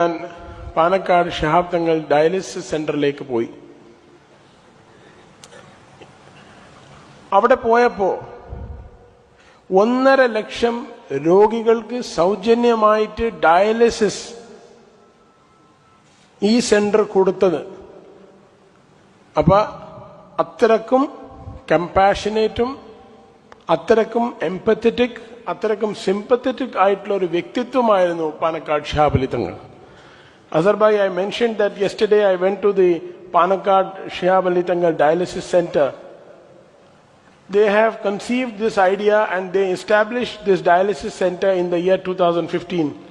ഞാൻ പാലക്കാട് ഷഹാബ് തങ്ങൾ ഡയാലിസിസ് സെന്ററിലേക്ക് പോയി. അവിടെ പോയപ്പോ ഒന്നര ലക്ഷം രോഗികൾക്ക് സൗജന്യമായിട്ട് ഡയാലിസിസ് ഈ സെന്റർ കൊടുത്തത്. അപ്പൊ അത്രക്കും കമ്പാഷനേറ്റും അത്രക്കും എംപത്തറ്റിക് അത്രക്കും സിമ്പത്തറ്റിക് ആയിട്ടുള്ള ഒരു വ്യക്തിത്വമായിരുന്നു പാലക്കാട് ഷാബലി തങ്ങൾ. Azarbai, I mentioned that yesterday I went to the Panakad Shihab Dialysis Center. They have conceived this idea and they established this dialysis center in the year 2015.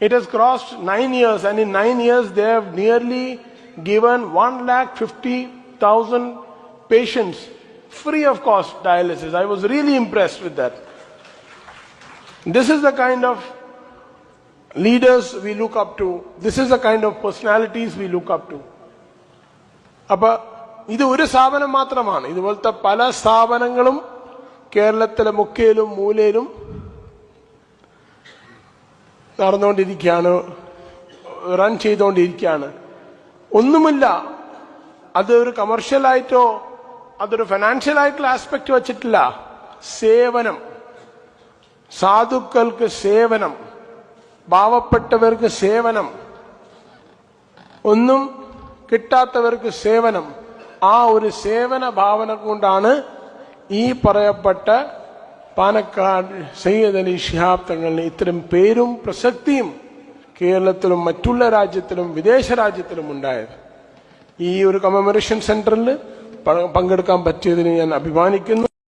It has crossed nine years, and in nine years, they have nearly given 1,50,000 patients free of cost dialysis. I was really impressed with that. This is the kind of leaders we look up to. This is the kind of personalities we look up to. അപ്പൊ ഇത് ഒരു സ്ഥാപനം മാത്രമാണ് ഇതുപോലത്തെ പല സ്ഥാപനങ്ങളും കേരളത്തിലെ മുക്കയിലും മൂലയിലും നടന്നുകൊണ്ടിരിക്കുകയാണ് റൺ ചെയ്തുകൊണ്ടിരിക്കുകയാണ് ഒന്നുമില്ല അത് ഒരു കമർഷ്യലായിട്ടോ അതൊരു ഫിനാൻഷ്യലായിട്ടുള്ള ആസ്പെക്ട് വെച്ചിട്ടില്ല സേവനം സാധുക്കൾക്ക് സേവനം പാവപ്പെട്ടവർക്ക് സേവനം. ഒന്നും കിട്ടാത്തവർക്ക് സേവനം. ആ ഒരു സേവന ഭാവന കൊണ്ടാണ് ഈ പറയപ്പെട്ട പാനക്കാട് സയ്യദ് അലി ഷിഹാബ് തങ്ങളിന് ഇത്തരം പേരും പ്രസക്തിയും കേരളത്തിലും മറ്റുള്ള രാജ്യത്തിലും വിദേശ രാജ്യത്തിലും ഉണ്ടായത്. ഈ ഒരു കമമറേഷൻ സെന്ററിൽ പങ്കെടുക്കാൻ പറ്റിയതിന് ഞാൻ അഭിമാനിക്കുന്നു.